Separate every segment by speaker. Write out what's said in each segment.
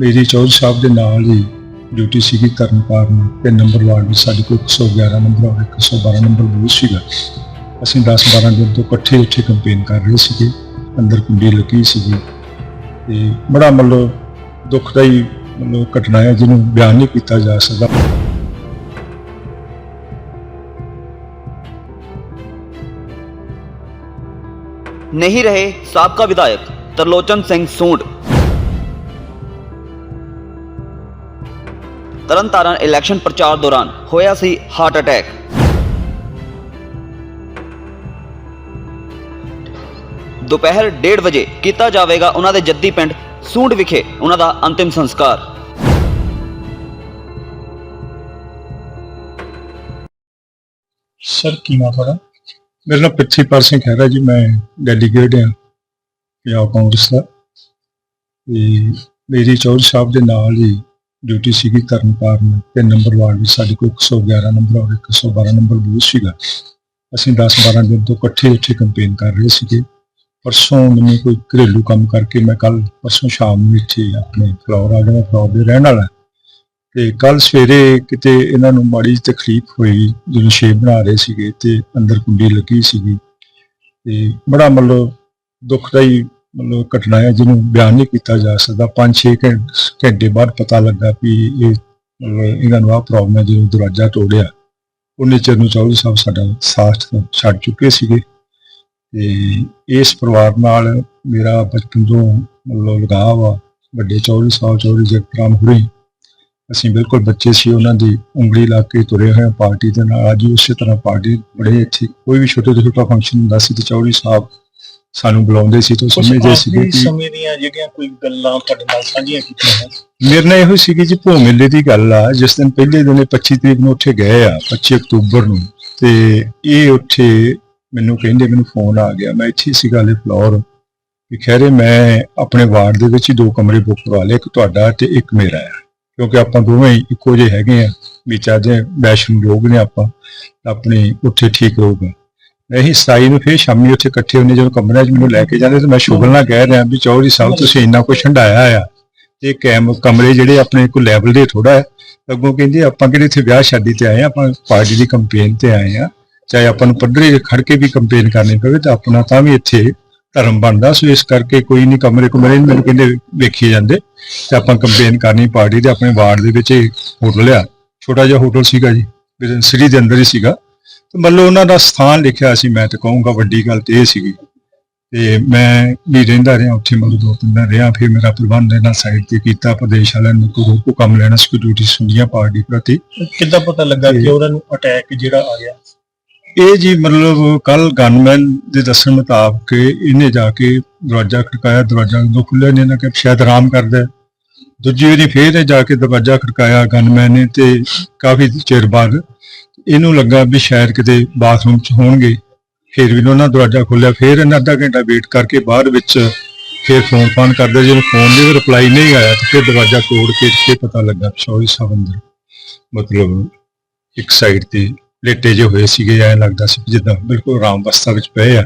Speaker 1: ਮੇਰੀ ਚੌਧਰੀ ਸਾਹਿਬ ਦੇ ਨਾਲ ਹੀ ਡਿਊਟੀ ਸੀਗੀ ਤਰਨਤਾਰਨ ਤੇ ਨੰਬਰ ਵਾਰਡ ਵਿੱਚ ਸਾਡੇ ਕੋਲ 111 ਨੰਬਰ ਔਰ 112 ਨੰਬਰ ਬੂਥ ਸੀਗਾ। ਅਸੀਂ 10-12 ਦਿਨ ਤੋਂ ਇਕੱਠੇ ਉੱਥੇ ਕੰਪੇਨ ਕਰ ਰਹੇ ਸੀਗੇ, ਅੰਦਰ ਕੁੰਡੀ ਲੱਗੀ ਸੀਗੀ ਤੇ ਬੜਾ ਮਤਲਬ ਦੁਖਦਾਈ ਮਤਲਬ ਘਟਨਾ ਹੈ ਜਿਹਨੂੰ ਬਿਆਨ ਨਹੀਂ ਕੀਤਾ ਜਾ ਸਕਦਾ।
Speaker 2: ਨਹੀਂ ਰਹੇ ਸਾਬਕਾ ਵਿਧਾਇਕ ਤਰਲੋਚਨ ਸਿੰਘ ਸੂੰਡ। ਤਰਨਤਾਰਨ ਇਲੈਕਸ਼ਨ ਪ੍ਰਚਾਰ ਦੌਰਾਨ ਹੋਇਆ ਸੀ ਹਾਰਟ ਅਟੈਕ ਦੁਪਹਿਰ 1:30 ਵਜੇ ਕੀਤਾ ਜਾਵੇਗਾ ਉਹਨਾਂ ਦੇ ਜੱਦੀ ਪਿੰਡ ਸੂੰਡ ਵਿਖੇ ਉਹਨਾਂ ਦਾ ਅੰਤਿਮ ਸੰਸਕਾਰ।
Speaker 1: ਸਰ ਕੀ ਨਾਮ ਤੁਹਾਡਾ? ਮੇਰਾ ਨਾਮ ਪ੍ਰਿਥੀਪਾਲ ਸਿੰਘ ਖਹਿਰਾ ਜੀ, ਮੈਂ ਡੈਲੀਗੇਟ ਹਾਂ। ਪੰਜਾਬ ਕਾਂਗਰਸ ਦਾ। ਤੇ ਮੇਰੀ ਚੌਧਰੀ ਸਾਹਿਬ ਦੇ ਨਾਲ ਹੀ ਡਿਊਟੀ ਸੀਗੀ ਤਰਨਤਾਰਨ ਤੇ ਨੰਬਰ ਵਾਰਡ ਵਿੱਚ ਸਾਡੇ ਕੋਲ 111 ਨੰਬਰ ਔਰ 112 ਨੰਬਰ ਬੂਥ ਸੀਗਾ। ਅਸੀਂ 10-12 ਦਿਨ ਤੋਂ ਇਕੱਠੇ ਉੱਥੇ ਕੰਪੇਨ ਕਰ ਰਹੇ ਸੀਗੇ। ਪਰਸੋਂ ਮੈਨੂੰ ਕੋਈ ਘਰੇਲੂ ਕੰਮ ਕਰਕੇ ਮੈਂ ਕੱਲ ਪਰਸੋਂ ਸ਼ਾਮ ਨੂੰ ਇੱਥੇ ਆਪਣੇ ਫਲੋਰ ਆ ਗਿਆ ਫਲੋਰ ਦੇ ਰਹਿਣ ਵਾਲਾ। ਤੇ ਕੱਲ ਸਵੇਰੇ ਕਿਤੇ ਇਹਨਾਂ ਨੂੰ ਮਾੜੀ ਤਕਲੀਫ ਹੋਈ, ਜਦੋਂ ਸ਼ੇਪ ਬਣਾ ਰਹੇ ਸੀਗੇ ਤੇ ਅੰਦਰ ਕੁੰਡੀ ਲੱਗੀ ਸੀਗੀ। ਤੇ ਬੜਾ ਮਤਲਬ ਦੁੱਖਦਾਈ ਮਤਲਬ ਘਟਨਾ ਹੈ ਜਿਹਨੂੰ ਬਿਆਨ ਨਹੀਂ ਕੀਤਾ ਜਾ ਸਕਦਾ। 5-6 ਘੰਟੇ ਬਾਅਦ ਪਤਾ ਲੱਗਾ ਵੀ ਇਹ, ਮਤਲਬ ਇਹਨਾਂ ਨੂੰ ਆਹ ਪ੍ਰੋਬਲਮ ਹੈ ਜਦੋਂ ਦਰਵਾਜ਼ਾ ਤੋੜਿਆ। ਉਹਨੇ ਚਿਰ ਨੂੰ ਚੌਧਰੀ ਸਾਹਿਬ ਸਾਡਾ ਸਾਥ ਛੱਡ ਚੁੱਕੇ ਸੀਗੇ। ਤੇ ਇਸ ਪਰਿਵਾਰ ਨਾਲ ਮੇਰਾ ਬਚਪਨ ਤੋਂ ਮਤਲਬ ਲਗਾਵ ਆ ਵੱਡੇ ਚੌਧਰੀ ਸਾਹਿਬ, ਚੌਧਰੀ ਜਗਰਾਮ ਹੁਰੇ, ਅਸੀਂ ਬਿਲਕੁਲ ਬੱਚੇ ਸੀ, ਉਹਨਾਂ ਦੀ ਉਂਗਲੀ ਲਾ ਕੇ ਤੁਰੇ ਹੋਏ ਹਾਂ ਪਾਰਟੀ ਦੇ ਨਾਲ। ਅੱਜ ਉਸੇ ਤਰ੍ਹਾਂ ਪਾਰਟੀ, ਬੜੇ ਇੱਥੇ ਕੋਈ ਵੀ ਛੋਟੇ ਤੋਂ ਛੋਟਾ ਫੰਕਸ਼ਨ ਹੁੰਦਾ ਸੀ ਤੇ ਚੌਧਰੀ ਸਾਹਿਬ ਸਾਨੂੰ ਬੁਲਾਉਂਦੇ ਸੀ ਤੇ ਸਮਝਦੇ ਸੀ ਕਿ
Speaker 3: ਸਮੇਂ ਦੀਆਂ ਜਿਹੜੀਆਂ ਕੋਈ ਗੱਲਾਂ ਤੁਹਾਡੇ ਨਾਲ ਸਾਂਝੀਆਂ ਕੀਤੀਆਂ
Speaker 1: ਮੇਰੇ ਨਾਲ ਇਹੋ ਸੀਗੀ ਜੀ ਭੋ ਮੇਲੇ ਦੀ ਗੱਲ ਆ। ਜਿਸ ਦਿਨ ਪਹਿਲੇ ਦਿਨ ਇਹ 25 ਤਰੀਕ ਨੂੰ ਉੱਥੇ ਗਏ ਆ 25 ਅਕਤੂਬਰ ਨੂੰ। ਤੇ ਇਹ ਉੱਥੇ ਮੈਨੂੰ ਕਹਿੰਦੇ ਮੈਨੂੰ ਫੋਨ ਆ ਗਿਆ। ਮੈਂ ਇੱਥੇ ਸੀ ਗਾਲੇ ਫਲੋਰ। ਵੀ ਖੈਰੇ ਮੈਂ ਆਪਣੇ ਵਾਰਡ ਦੇ ਵਿੱਚ ਹੀ ਦੋ ਕਮਰੇ ਬੁੱਕ ਕਰਵਾ ਲਏ ਇੱਕ ਤੁਹਾਡਾ ਤੇ ਇੱਕ ਮੇਰਾ ਹੈ ਕਿਉਂਕਿ ਆਪਾਂ ਦੋਵੇਂ ਇੱਕੋ ਜਿਹੇ ਹੈਗੇ ਆ ਵੀ ਚਾਹਦੇ ਵੈਸ਼ਨੂ ਲੋਕ ਨੇ ਆਪਾਂ ਆਪਣੇ ਉੱਥੇ ਠੀਕ ਰਹੂਗਾ। ਅਸੀਂ 27 ਨੂੰ ਫਿਰ ਸ਼ਾਮੀ ਉੱਥੇ ਇਕੱਠੇ ਹੁੰਦੇ ਜਦੋਂ ਕਮਰਿਆਂ 'ਚ ਮੈਨੂੰ ਲੈ ਕੇ ਜਾਂਦੇ ਤੇ ਮੈਂ ਸ਼ੁਗਲ ਨਾਲ ਕਹਿ ਰਿਹਾ ਵੀ ਚੌਧਰੀ ਸਾਹਿਬ, ਤੁਸੀਂ ਇੰਨਾ ਕੁਛ ਹੰਡਾਇਆ ਆ ਤੇ ਕੈਮ, ਕਮਰੇ ਜਿਹੜੇ ਆਪਣੇ ਕੋਈ ਲੈਵਲ ਦੇ ਥੋੜਾ ਹੈ, ਅੱਗੋਂ ਕਹਿੰਦੇ ਆਪਾਂ ਕਿਹੜੇ ਇੱਥੇ ਵਿਆਹ ਸ਼ਾਦੀ ਤੇ ਆਏ ਆ ਆਪਾਂ ਪਾਰਟੀ ਦੀ ਕੰਪੇਨ ਤੇ ਆਏ ਆ ਚਾਹੇ ਆਪਾਂ ਨੂੰ ਪੱਧਰੇ ਖੜ ਕੇ ਵੀ ਕੰਪੇਨ ਕਰਨੀ ਪਵੇ ਤਾਂ ਆਪਣਾ ਤਾਂ ਵੀ ਇੱਥੇ ਧਰਮ ਬਣਦਾ, ਸੋ ਇਸ ਕਰਕੇ ਕੋਈ ਨਹੀਂ ਕਮਰੇ ਕਮਰੇ ਨੀ ਮੈਨੂੰ ਕਹਿੰਦੇ ਵੇਖੀ ਜਾਂਦੇ ਤੇ ਆਪਾਂ ਕੰਪੇਨ ਕਰਨੀ, ਪਾਰਟੀ ਦੇ ਆਪਣੇ ਵਾਰਡ ਦੇ ਵਿੱਚ ਹੀ ਹੋਟਲ ਆ, ਛੋਟਾ ਜਿਹਾ ਹੋਟਲ ਸੀਗਾ ਜੀ ਵਿਦਨ ਸਿਟੀ ਦੇ ਅੰਦਰ ਹੀ ਸੀਗਾ। ਤੇ ਮਤਲਬ ਉਹਨਾਂ ਦਾ ਸਥਾਨ ਲਿਖਿਆ ਸੀ ਮੈਂ ਤਾਂ ਕਹੂੰਗਾ ਵੱਡੀ ਗੱਲ ਤੇ ਇਹ ਸੀਗੀ ਤੇ ਮੈਂ ਵੀ ਰਹਿੰਦਾ ਰਿਹਾ ਉੱਥੇ ਮਤਲਬ ਦੋ ਤਿੰਨ ਦਿਨ ਰਿਹਾ ਫਿਰ ਮੇਰਾ ਪ੍ਰਬੰਧ ਇਹਨਾਂ ਸਾਈਡ ਤੇ ਕੀਤਾ ਪ੍ਰਦੇਸ਼ ਵਾਲਿਆਂ ਨੇ ਕੋਈ ਹੁਕਮ ਲੈਣਾ ਸੀ ਡਿਊਟੀ ਸੁਣੀਆਂ ਪਾਰਟੀ ਪ੍ਰਤੀ
Speaker 3: ਕਿੱਦਾਂ ਪਤਾ ਲੱਗਾ ਕਿ ਉਹਨਾਂ ਨੂੰ ਅਟੈਕ ਜਿਹੜਾ ਆ ਗਿਆ
Speaker 1: ਇਹ ਜੀ ਮਤਲਬ ਕੱਲ ਗਨਮੈਨ ਦੇ ਦੱਸਣ ਮੁਤਾਬਕ ਇਹਨੇ ਜਾ ਕੇ ਦਰਵਾਜ਼ਾ ਖੜਕਾਇਆ ਦਰਵਾਜ਼ਾ ਜਦੋਂ ਖੁੱਲਿਆ ਨੇ ਇਹਨਾਂ ਕਿ ਸ਼ਾਇਦ ਆਰਾਮ ਕਰਦਾ। ਦੂਜੀ ਵਾਰੀ ਫੇਰ ਜਾ ਕੇ ਦਰਵਾਜ਼ਾ ਖੜਕਾਇਆ ਗਨਮੈਨ ਨੇ ਤੇ ਕਾਫੀ ਚਿਰ ਬਾਅਦ ਇਹਨੂੰ ਲੱਗਾ ਵੀ ਸ਼ਾਇਦ ਕਿਤੇ ਬਾਥਰੂਮ 'ਚ ਹੋਣਗੇ। ਫਿਰ ਵੀ ਉਹਨਾਂ ਦਰਵਾਜ਼ਾ ਖੋਲ੍ਹਿਆ, ਫਿਰ ਇਹਨਾਂ ਅੱਧਾ ਘੰਟਾ ਵੇਟ ਕਰਕੇ ਬਾਅਦ ਵਿੱਚ ਫਿਰ ਫੋਨ ਫਾਨ ਕਰਦੇ ਜਦੋਂ ਫੋਨ ਦੇ ਰਿਪਲਾਈ ਨਹੀਂ ਆਇਆ ਤੇ ਫਿਰ ਦਰਵਾਜ਼ਾ ਤੋੜ ਕੇ ਤੇ ਪਤਾ ਲੱਗਾ ਚੌਵੀ ਸਾਹਿਬ ਅੰਦਰ ਮਤਲਬ ਇੱਕ ਸਾਈਡ ਤੇ ਲੇਟੇ ਜੇ ਹੋਏ ਸੀਗੇ, ਐਂ ਲੱਗਦਾ ਸੀ ਜਿੱਦਾਂ ਬਿਲਕੁਲ ਆਰਾਮ ਅਵਸਥਾ ਵਿੱਚ ਪਏ ਆ।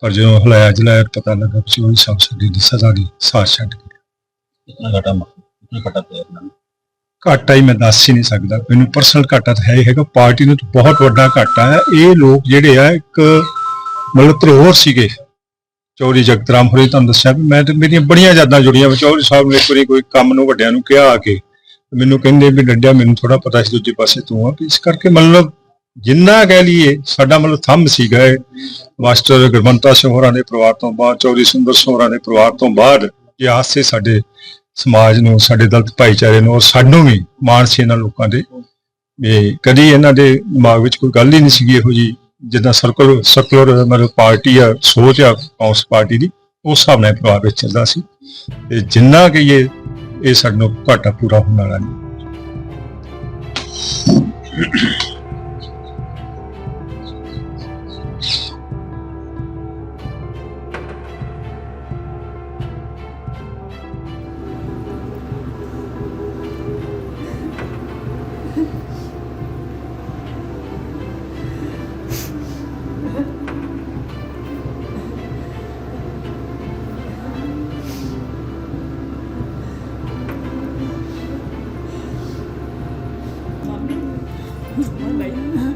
Speaker 1: ਪਰ ਜਦੋਂ ਹਲਾਇਆ ਜਲਾਇਆ ਪਤਾ ਲੱਗਾ ਕਿ ਚੌਵੀ ਸਾਹਿਬ ਸਾਡੀ ਦੀ ਸਜ਼ਾ ਦੀ ਸਾਹ ਛੱਡ ਗਏ
Speaker 3: ਕਿੰਨਾ ਘਟਾ ਕਿੰਨਾ ਘਟਾ ਪਿਆ ਇਹਨਾਂ ਨੂੰ?
Speaker 1: ਘਾਟਾ ਹੀ ਮੈਂ ਦੱਸ ਹੀ ਨਹੀਂ ਸਕਦਾ। ਮੈਨੂੰ ਪਰਸਨਲ ਘਾਟਾ ਤਾਂ ਹੈ ਹੀ ਹੈਗਾ। ਪਾਰਟੀ ਨੂੰ ਤਾਂ ਬਹੁਤ ਵੱਡਾ ਘਾਟਾ ਹੈ। ਇਹ ਲੋਕ ਜਿਹੜੇ ਆ, ਇੱਕ ਮਤਲਬ ਧਰੋਹਰ ਸੀਗੇ। ਚੌਧਰੀ ਜਗਤਰਾਮ ਹੋਰੇ ਤੁਹਾਨੂੰ ਦੱਸਿਆ ਵੀ ਮੈਂ ਤੇ ਮੇਰੀਆਂ ਬੜੀਆਂ ਯਾਦਾਂ ਜੁੜੀਆਂ ਵੀ। ਚੌਧਰੀ ਸਾਹਿਬ ਨੇ ਇੱਕ ਵਾਰੀ ਕੋਈ ਕੰਮ ਨੂੰ ਵੱਡਿਆਂ ਨੂੰ ਕਿਹਾ ਆ ਕੇ। ਮੈਨੂੰ ਕਹਿੰਦੇ ਵੀ ਡੱਡਿਆ, ਮੈਨੂੰ ਥੋੜਾ ਪਤਾ ਸੀ ਦੂਜੇ ਪਾਸੇ ਤੂੰ ਆ। ਵੀ ਇਸ ਕਰਕੇ ਮਤਲਬ ਜਿੰਨਾ ਕਹਿ ਲਈਏ, ਸਾਡਾ ਮਤਲਬ ਥੰਮ ਸੀਗਾ ਇਹ। ਮਾਸਟਰ ਗੁਰਮੰਤਾ ਸਿੰਘ ਹੋਰਾਂ ਦੇ ਪਰਿਵਾਰ ਤੋਂ ਬਾਅਦ ਚੌਰੀ ਸੁੰਦਰ ਸਿੰਘ ਹੋਰਾਂ ਦੇ ਪਰਿਵਾਰ ਤੋਂ ਬਾਅਦ, ਇਹ ਆਸੇ ਸਾਡੇ ਸਮਾਜ ਨੂੰ, ਸਾਡੇ ਦਲਤ ਭਾਈਚਾਰੇ ਨੂੰ ਔਰ ਸਾਨੂੰ ਵੀ ਮਾਣ ਸੀ ਇਹਨਾਂ ਲੋਕਾਂ ਦੇ। ਵੀ ਕਦੀ ਇਹਨਾਂ ਦੇ ਦਿਮਾਗ ਵਿੱਚ ਕੋਈ ਗੱਲ ਹੀ ਨਹੀਂ ਸੀਗੀ ਇਹੋ ਜੀ ਜਿੱਦਾਂ ਸਰਕਲ ਸਰਕੂਲਰ ਮਤਲਬ ਪਾਰਟੀ ਆ, ਸੋਚ ਆ ਕਾਂਗਰਸ ਪਾਰਟੀ ਦੀ, ਉਸ ਹਿਸਾਬ ਨਾਲ ਪਰਿਵਾਰ ਵਿੱਚ ਚੱਲਦਾ ਸੀ। ਤੇ ਜਿੰਨਾ ਕਿ ਇਹ ਇਹ ਸਾਨੂੰ ਘਾਟਾ ਪੂਰਾ ਹੋਣ ਵਾਲਾ ਨਹੀਂ।
Speaker 4: 雷